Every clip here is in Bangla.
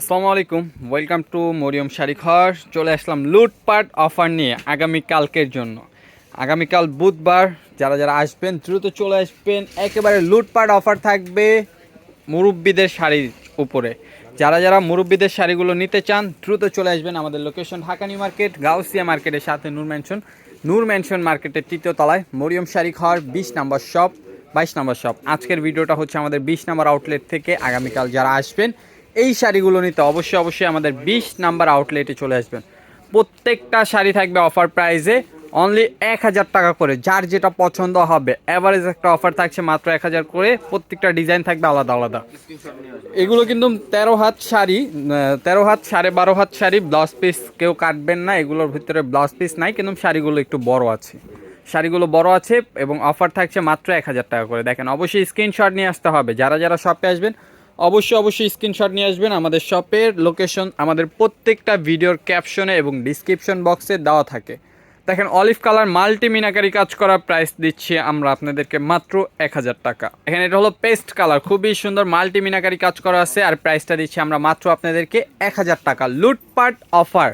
আসসালামু আলাইকুম ওয়েলকাম টু মরিয়ম শাড়িঘর চলে আসলাম লুটপাট অফার নিয়ে আগামীকালকের জন্য। আগামীকাল বুধবার, যারা যারা আসবেন, দ্রুত চলে আসবেন। একেবারে লুটপাট অফার থাকবে মুরব্বীদের শাড়ির উপরে। যারা যারা মুরব্বীদের শাড়িগুলো নিতে চান, দ্রুত চলে আসবেন আমাদের location Dhaka new market, Gausia মার্কেটের সাথে নূর ম্যানশন নূর ম্যানশন মার্কেটের তৃতীয় তলায় মরিয়ম শাড়ি ঘর বিশ নম্বর শপ বাইশ নম্বর শপ আজকের ভিডিওটা হচ্ছে আমাদের বিশ নম্বর আউটলেট থেকে আগামীকাল যারা আসবেন এই শাড়িগুলো নিতে অবশ্যই অবশ্যই আমাদের বিশ নাম্বার আউটলেটে চলে আসবেন। প্রত্যেকটা শাড়ি থাকবে অফার প্রাইসে অনলি এক হাজার টাকা করে, যার যেটা পছন্দ হবে। অ্যাভারেজ একটা অফার থাকছে মাত্র এক হাজার করে, প্রত্যেকটা ডিজাইন থাকবে আলাদা আলাদা। এগুলো কিন্তু তেরো হাত শাড়ি তেরো হাত, সাড়ে বারো হাত শাড়ি ব্লাউজ পিস কেউ কাটবেন না, এগুলোর ভিতরে ব্লাউজ পিস নাই, কিন্তু শাড়িগুলো একটু বড় আছে। শাড়িগুলো বড় আছে এবং অফার থাকছে মাত্র এক হাজার টাকা করে। দেখেন, অবশ্যই স্ক্রিনশট নিয়ে আসতে হবে। যারা যারা শপে আসবেন অবশ্যই অবশ্যই স্ক্রিনশট নিয়ে আসবেন আমাদের শপের লোকেশন আমাদের প্রত্যেকটা ভিডিওর ক্যাপশনে এবং ডিসক্রিপশন বক্সে দেওয়া থাকে। দেখেন অলিভ কালার মাল্টি মিনাকারি কাজ করা প্রাইস দিচ্ছি আমরা আপনাদেরকে মাত্র এক হাজার টাকা। এখানে এটা হলো পেস্ট কালার খুবই সুন্দর মাল্টি মিনাকারি কাজ করা আছে আর প্রাইসটা দিচ্ছি আমরা মাত্র আপনাদেরকে এক হাজার টাকা। লুটপাট অফার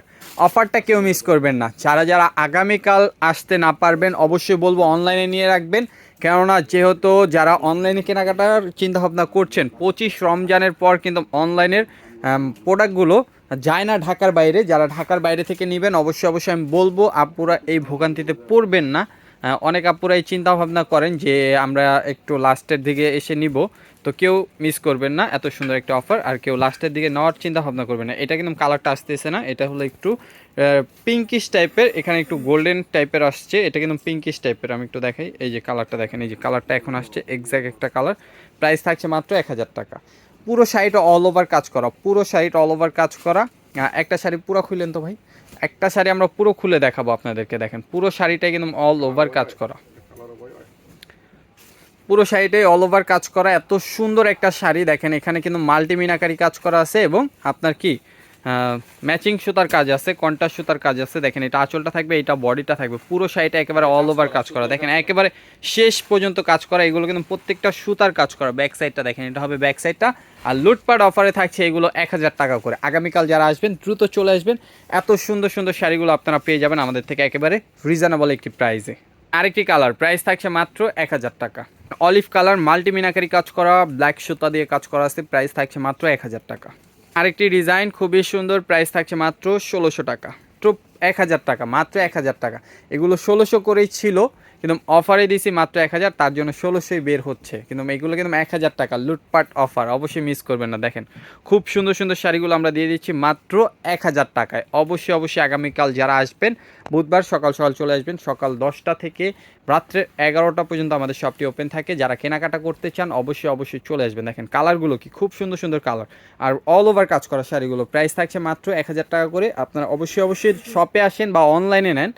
অফারটা কেউ মিস করবেন না। যারা যারা আগামীকাল আসতে না পারবেন, অবশ্যই বলব অনলাইনে নিয়ে রাখবেন। কেননা যেহেতু যারা অনলাইনে কেনাকাটার চিন্তাভাবনা করছেন, পঁচিশ রমজানের পর কিন্তু অনলাইনের প্রোডাক্টগুলো যায় না ঢাকার বাইরে। যারা ঢাকার বাইরে থেকে নেবেন, অবশ্যই অবশ্যই আমি বলব আপুরা এই ভোগান্তিতে পড়বেন না। অনেক আপুরা এই চিন্তা ভাবনা করেন যে আমরা একটু লাস্টের দিকে এসে নিব। তো কেউ মিস করবেন না, এত সুন্দর একটা অফার আর কেউ লাস্টের দিকে নেওয়ার চিন্তা ভাবনা করবেন না। এটা কিন্তু কালারটা আসতেছে না, এটা হলো একটু পিঙ্কিশ টাইপের এখানে একটু গোল্ডেন টাইপের আসছে, এটা কিন্তু পিঙ্কিশ টাইপের আমি একটু দেখাই। এই যে কালারটা দেখেন, এই যে কালারটা এখন আসছে এক্স্যাক্ট একটা কালার প্রাইস থাকছে মাত্র এক হাজার টাকা। পুরো শাড়িটা অল ওভার কাজ করা, পুরো শাড়িটা অল ওভার কাজ করা। একটা শাড়ি পুরো খুললেন তো ভাই? একটা শাড়ি আমরা পুরো খুলে দেখাবো আপনাদেরকে, দেখেন। পুরো শাড়িটাই কিন্তু অল ওভার কাজ করা। পুরো শাড়িটাই অল ওভার কাজ করা, এত সুন্দর একটা শাড়ি, দেখেন, এখানে কিন্তু মাল্টি মিনাকারি কাজ করা আছে এবং আপনার কি ম্যাচিং সুতার কাজ আছে কন্টাস সুতার কাজ আছে, দেখেন, এটা আঁচলটা থাকবে, এটা বডিটা থাকবে, পুরো শাড়িটা একেবারে অল ওভার কাজ করা, দেখেন, একেবারে শেষ পর্যন্ত কাজ করা, এগুলো কিন্তু প্রত্যেকটা সুতার কাজ করা ব্যাক সাইডটা দেখেন, এটা হবে ব্যাক সাইডটা আর লুটপাট অফারে থাকছে এগুলো এক হাজার টাকা করে। আগামীকাল যারা আসবেন, দ্রুত চলে আসবেন। এত সুন্দর সুন্দর শাড়িগুলো আপনারা পেয়ে যাবেন আমাদের থেকে একেবারে রিজনেবল একটি প্রাইসে আরেকটি কালার প্রাইস থাকছে মাত্র এক হাজার টাকা। অলিভ কালার মাল্টি মিনাকারি কাজ করা ব্ল্যাক সুতা দিয়ে কাজ করা আছে প্রাইস থাকছে মাত্র এক হাজার টাকা। আরেকটি ডিজাইন খুবই সুন্দর প্রাইস থাকছে মাত্র ষোলোশো টাকা। তো এক হাজার টাকা, মাত্র এক হাজার টাকা। এগুলো ষোলোশো করেই ছিল কিন্তু অফারে দিয়েছি মাত্র এক হাজার, তার জন্য ষোলোশোই বের হচ্ছে। কিন্তু এগুলো কিন্তু এক হাজার টাকা, লুটপাট অফার অবশ্যই মিস করবেন না, দেখেন। খুব সুন্দর সুন্দর শাড়িগুলো আমরা দিয়ে দিচ্ছি মাত্র এক হাজার টাকায়। অবশ্যই অবশ্যই আগামীকাল যারা আসবেন, বুধবার সকাল সকাল চলে আসবেন, সকাল দশটা থেকে রাত্রে এগারোটা পর্যন্ত আমাদের শপটি ওপেন থাকে। যারা কেনাকাটা করতে চান, অবশ্যই অবশ্যই চলে আসবেন। দেখেন কালারগুলো কি? খুব সুন্দর সুন্দর কালার আর অল ওভার কাজ করা শাড়িগুলো প্রাইস থাকছে মাত্র এক হাজার টাকা করে। আপনারা অবশ্যই অবশ্যই শপে আসেন বা অনলাইনে নেন।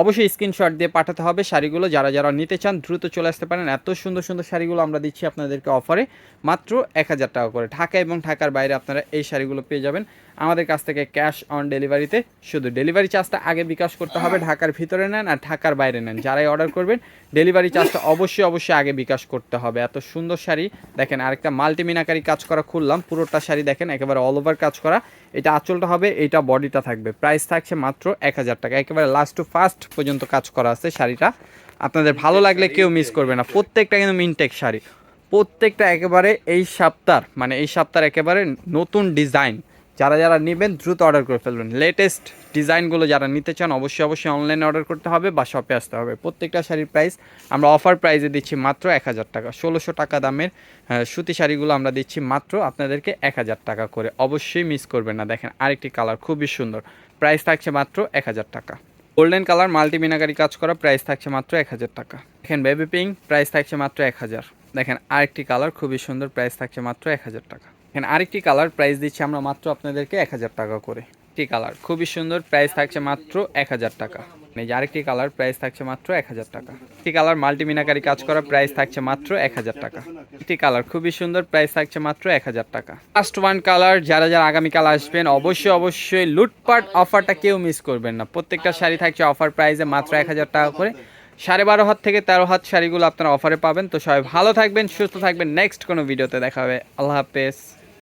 অবশ্যই স্ক্রিনশট দিয়ে পাঠাতে হবে শাড়িগুলো। যারা যারা নিতে চান, দ্রুত চলে আসতে পারেন। এত সুন্দর সুন্দর শাড়িগুলো আমরা দিচ্ছি আপনাদেরকে অফারে মাত্র এক হাজার টাকা করে। ঢাকা এবং ঢাকার বাইরে আপনারা এই শাড়িগুলো পেয়ে যাবেন। আমাদের কাছ থেকে ক্যাশ অন ডেলিভারিতে শুধু ডেলিভারি চার্জটা আগে বিকাশ করতে হবে, ঢাকার ভিতরে নেন আর ঢাকার বাইরে নেন। যারাই অর্ডার করবেন ডেলিভারি চার্জটা অবশ্যই অবশ্যই আগে বিকাশ করতে হবে। এত সুন্দর শাড়ি, দেখেন আরেকটা মাল্টি মিনাকারি কাজ করা খুললাম, পুরোটা শাড়ি দেখেন, একেবারে অল ওভার কাজ করা। এটা আঁচলটা হবে, এটা বডিটা থাকবে। প্রাইস থাকছে মাত্র এক হাজার টাকা। একেবারে লাস্ট টু ফার্স্ট পর্যন্ত কাজ করা আছে শাড়িটা। আপনাদের ভালো লাগলে কেউ মিস করবে না। প্রত্যেকটা কিন্তু মিনটেক শাড়ি। প্রত্যেকটা একেবারে এই সপ্তাহ মানে এই সপ্তাহের একেবারে নতুন ডিজাইন যারা যারা নেবেন দ্রুত অর্ডার করে ফেলবেন। লেটেস্ট ডিজাইনগুলো যারা নিতে চান, অবশ্যই অবশ্যই অনলাইনে অর্ডার করতে হবে বা শপে আসতে হবে। প্রত্যেকটা শাড়ির প্রাইস আমরা অফার প্রাইসে দিচ্ছি মাত্র এক হাজার টাকা। ষোলোশো টাকা দামের সুতি শাড়িগুলো আমরা দিচ্ছি মাত্র আপনাদেরকে এক হাজার টাকা করে। অবশ্যই মিস করবেন না। দেখেন আরেকটি কালার খুবই সুন্দর। প্রাইস থাকছে মাত্র এক হাজার টাকা। গোল্ডেন কালার মাল্টি মিনাকারি কাজ করা প্রাইস থাকছে মাত্র এক হাজার টাকা। দেখেন বেবি পিঙ্ক প্রাইস থাকছে মাত্র এক হাজার। দেখেন আরেকটি কালার খুবই সুন্দর প্রাইস থাকছে মাত্র এক হাজার টাকা। এখানে আরেকটি কালার প্রাইস দিচ্ছি আমরা মাত্র আপনাদেরকে এক হাজার টাকা করে। একটি কালার, খুবই সুন্দর প্রাইস থাকছে মাত্র এক হাজার টাকা। এই যে আরেকটি কালার প্রাইস থাকছে মাত্র এক হাজার টাকা। একটি কালার মাল্টিমিনাকারি কাজ করা প্রাইস থাকছে মাত্র এক হাজার টাকা। একটি কালার, খুবই সুন্দর প্রাইস থাকছে মাত্র এক হাজার টাকা। লাস্ট ওয়ান কালার যারা যারা আগামীকাল আসবেন, অবশ্যই অবশ্যই লুটপাট অফারটা কেউ মিস করবেন না। প্রত্যেকটা শাড়ি থাকছে অফার প্রাইসে মাত্র এক হাজার টাকা করে। সাড়ে বারো হাত থেকে তেরো হাত শাড়িগুলো আপনারা অফারে পাবেন। তো সবাই ভালো থাকবেন, সুস্থ থাকবেন। নেক্সট কোনো ভিডিওতে দেখা হবে। আল্লাহ হাফেজ।